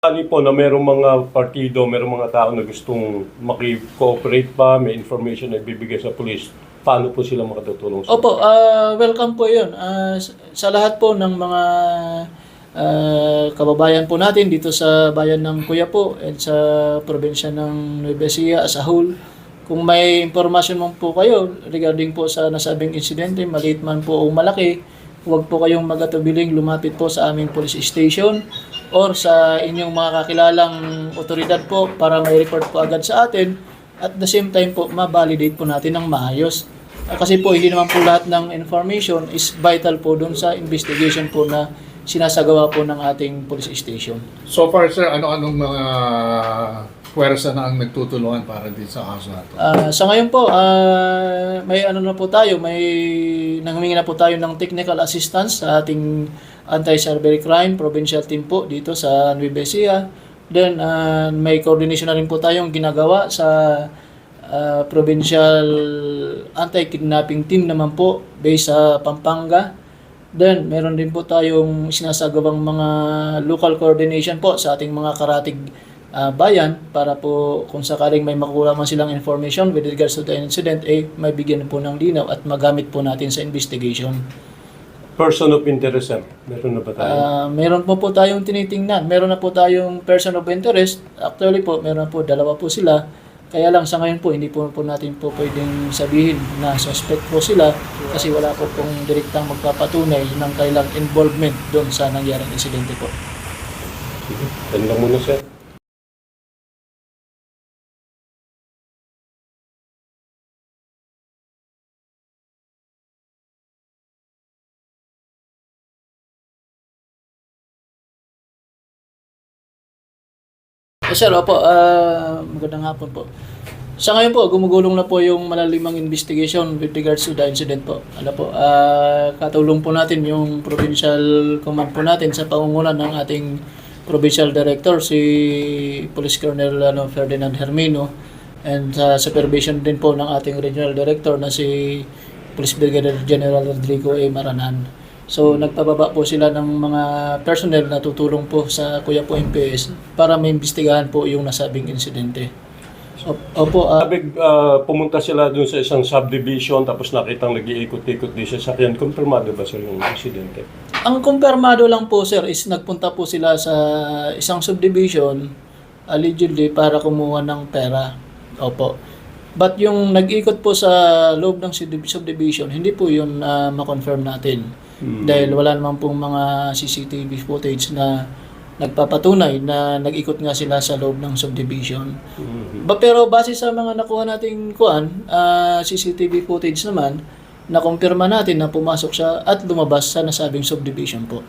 Sali po na merong mga partido, merong mga tao na gustong makikooperate pa, may information na ibibigay sa police, paano po sila makatutulong sa Opo, ah, welcome po yun. S- sa lahat po ng mga ah, kababayan po natin dito sa bayan ng Kuyapo at sa probinsya ng Nueva Ecija as a whole, kung may impormasyon man po kayo regarding po sa nasabing insidente, maliit man po o malaki, huwag po kayong magatubiling lumapit po sa aming police station or sa inyong mga kakilalang otoridad po para may report po agad sa atin at the same time po ma-validate po natin ng maayos. Kasi po hindi naman po lahat ng information is vital po dun sa investigation po na sinasagawa po ng ating police station. So far, sir, ano-anong mga puwersa na ang nagtutulungan para din sa kaso na? Ah, sa ngayon po, ah, may ano na po tayo, may nanghumingi na po tayo ng technical assistance sa ating anti-cyber crime provincial team po dito sa Nueva Ecija. Then ah, may coordination na rin po tayong ginagawa sa ah, provincial anti-kidnapping team naman po based sa Pampanga. Then, meron din po tayong sinasagawang mga local coordination po sa ating mga karatig ah, bayan para po kung sakaling may makuha man silang information with regards to the incident, eh, may bigyan po ng linaw at magamit po natin sa investigation. person of interest, sir? Meron na ba tayo? Ah, meron po po tayong tinitingnan. Meron na po tayong person of interest. Actually po, meron po, dalawa po sila. Kaya lang sa ngayon po, hindi po, po natin po pwedeng sabihin na suspect po sila kasi wala po pong direktang magpapatunay ng kailang involvement doon sa nangyaring insidente po. Sige, yan lang muna, sir. Sir, opo, ah, magandang hapon po. Sa ngayon po, gumugulong na po yung malalimang investigation with regards to the incident po. Ano po, ah, katulong po natin yung provincial command po natin sa pangungunan ng ating provincial director, si Police Colonel ano, Ferdinand Hermino, and sa supervision din po ng ating regional director na si Police Brigadier General Rodrigo A. Maranan. So, nagpababa po sila ng mga personnel na tutulong po sa Kuya po MPS para maimbestigahan po yung nasabing insidente. Op- Opo, ah, Sabi, ah, pumunta sila dun sa isang subdivision tapos nakitang nag-iikot-ikot din sa sakyan. Confirmado ba, sir, yung insidente? ang kumpirmado lang po sir is nagpunta po sila sa isang subdivision allegedly para kumuha ng pera. Opo. But yung nag-ikot po sa loob ng sub- subdivision, hindi po yun na ma-confirm natin. Dahil wala naman pong mga CCTV footage na nagpapatunay na nag-ikot nga sila sa loob ng subdivision. Ba, pero base sa mga nakuha nating kuan, ah, CCTV footage naman, nakumpirma natin na pumasok siya at lumabas sa nasabing subdivision po.